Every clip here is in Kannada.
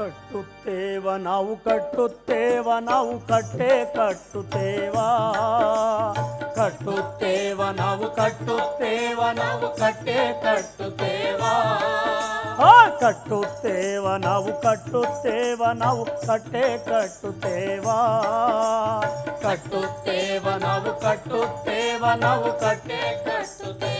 ಕಟ್ಟುತ್ತೇವ ನಾವು ಕಟ್ಟುತ್ತೇವ ನಾವು ಕಟ್ಟೆ ಕಟ್ಟುತ್ತೇವ ಕಟ್ಟುತ್ತೇವ ನಾವು ಕಟ್ಟುತ್ತೇವ ನಾವು ಕಟ್ಟೆ ಕಟ್ಟುತ್ತೇವ ಆ, ಕಟ್ಟುತ್ತೇವ ನಾವು ಕಟ್ಟುತ್ತೇವ ನಾವು ಕಟ್ಟೆ ಕಟ್ಟುತ್ತೇವ ಕಟ್ಟುತ್ತೇವ ನಾವು ಕಟ್ಟುತ್ತೇವ ನಾವು ಕಟ್ಟೆ ಕಟ್ಟುತ್ತೇವ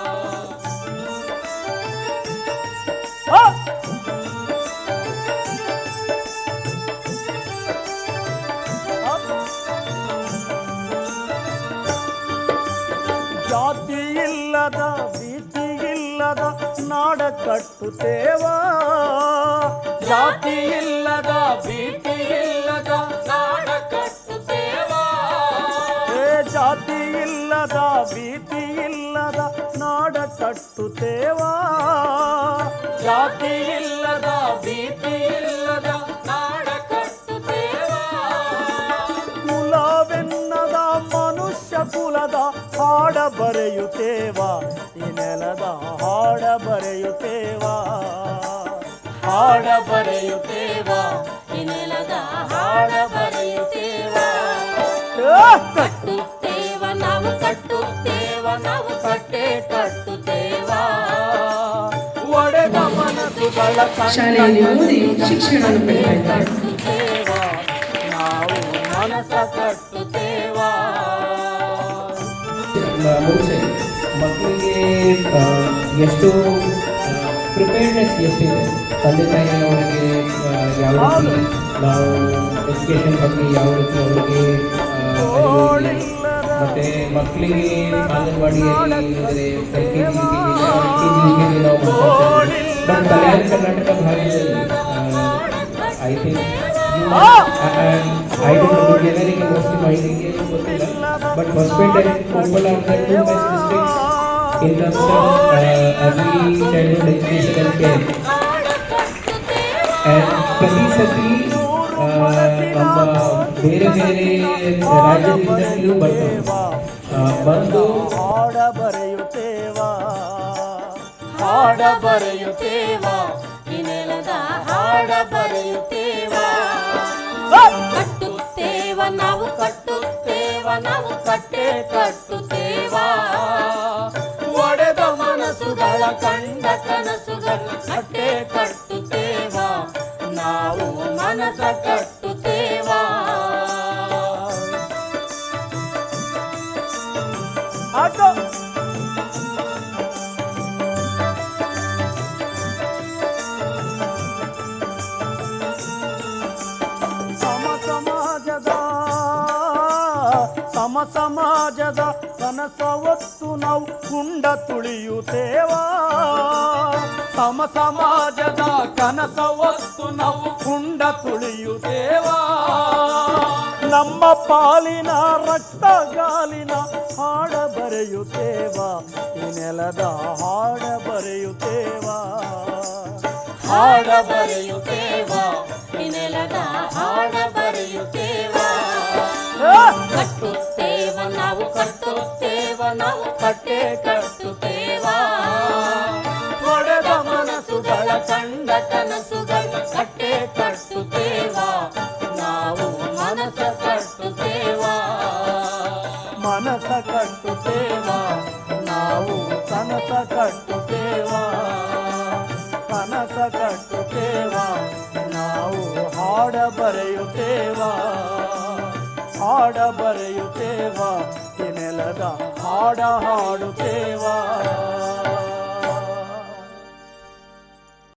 ಇಲ್ಲದ ಭೀತಿ ಇಲ್ಲದ ನಾಡ ಕಟ್ಟುತ್ತೇವ? ಜಾತಿ ಇಲ್ಲದ ಭೀತಿ ಇಲ್ಲದ ನಾಡ ಕಟ್ಟುತ್ತೇವ? ಏ ಜಾತಿ ಇಲ್ಲದ ಭೀತಿ ಇಲ್ಲದ ನಾಡ ಕಟ್ಟುತ್ತೇವ? ಜಾತಿ ಇಲ್ಲದ ಭೀತಿ ಇಲ್ಲದ ಬರೆಯುತ್ತೇವ? ಈ ನೆಲದ ಹಾಡ ಬರೆಯುತ್ತೇವಾ? ಹಾಡ ಬರೆಯುತ್ತೇವಾ? ಈ ನೆಲದ ಹಾಡ ಬರೆಯುತ್ತೇವಾ? ಕಟ್ಟುತ್ತೇವ ನಾವು ಕಟ್ಟುತ್ತೇವ ನಾವು ಕಟ್ಟೆ ಕಟ್ಟುತ್ತೇವಾ? ಒಡೆದ ಮನಸ್ಸುಗಳ ಶಾಲೆಯಲ್ಲಿ ಓದಿ ಶಿಕ್ಷಣವನ್ನು ಇದ್ದಾರೆ ನಾವು ಮನಸ ಕಟ್ಟುತ್ತೇವಾ? ಮುಂಚೆ ಮಕ್ಕಳಿಗೆ ಆ, ಎಷ್ಟು ಪ್ರಿಪೇರ್ಡ್ನೆಸ್ ಎಷ್ಟಿದೆ ತಂದೆ ತಾಯಿ ಅವರಿಗೆ ಆ, ಯಾವ ರೀತಿ ನಾವು ಎಜುಕೇಷನ್ ಬಗ್ಗೆ ಯಾವ ರೀತಿ ಅವರಿಗೆ ಆ, ಅರಿವು ಇದೆ. ಮತ್ತೆ ಮಕ್ಕಳಿಗೆ ಅಂಗನವಾಡಿಯಲ್ಲಿ ಅಂದರೆ L K G U K G L K G U K G ನಾವು ಮಾತಾಡ್ತೀವಿ ಬಟ್ ಕಲ್ಯಾಣ ಕರ್ನಾಟಕ ಭಾಗದಲ್ಲಿ ಐ ಥಿಂಕ್ ಐ ಡೋಂಟ್ ಎಲ್ಲರಿಗೆ ಮೋಸ್ಟ್ಲಿ ಮಾಹಿತಿ ಏನು ಗೊತ್ತಿಲ್ಲ ಬಟ್ ಹೊಸಪೇಟೆ ಕೊಪ್ಪಳ ಅಂತ two best districts in terms of early childhood education and care and ಪ್ರತಿ ಸತಿ ಆ, ನಮ್ಮ ಬೇರೆ ಬೇರೆ ರಾಜ್ಯದಿಂದಲೂ ಬರ್ತಾರೆ ಆ, ಬಂದು ಹಾಡ ಬರೆಯುತ್ತೇವ ಹಾಡ ಬರೆಯುತ್ತೇವ ಕಟ್ಟೆ ಕಟ್ಟುತ್ತೇವ ಒಡೆದ ಮನಸ್ಸುಗಳ ಕಂಡ ಕನಸುಗಳ ಕಟ್ಟೆ ಕಟ್ಟುತ್ತೇವ ನಾವು ಮನಸ ಕಟ್ಟುತ್ತೇವ ಸಮ ಸಮಾಜದ ಕನಸ ಹೊತ್ತು ನಾವು ಕುಂಡ ತುಳಿಯುತ್ತೇವಾ? ಸಮ ಸಮಾಜದ ಕನಸ ಹೊತ್ತು ನಾವು ಕುಂಡ ತುಳಿಯುತ್ತೇವಾ? ನಮ್ಮ ಪಾಲಿನ ರಕ್ತ ಗಾಲಿನ ಹಾಡ ಬರೆಯುತ್ತೇವಾ? ಈ ನೆಲದ ಹಾಡ ಬರೆಯುತ್ತೇವಾ? ಹಾಡ ಬರೆಯುತ್ತೇವ? ಕಟ್ಟೆ ಕಟ್ಟುತ್ತೇವ ಒಡೆದ ಮನಸ್ಸುಗಳ ಕಂಡ ಕನಸುಗಳ ಕಟ್ಟೆ ಕಟ್ಟುತ್ತೇವ ನಾವು ಮನಸ ಕಟ್ಟುತ್ತೇವ ಮನಸ ಕಟ್ಟುತ್ತೇವ ನಾವು ಕನಸ ಕಟ್ಟುತ್ತೇವ ಕನಸ ಕಟ್ಟುತ್ತೇವ ನಾವು ಹಾಡ ಬರೆಯುತ್ತೇವ ಹಾಡ ಬರೆಯುತ್ತೇವಾ ಈ ನೆಲದ ಹಾಡ ಹಾಡುತ್ತೇವ.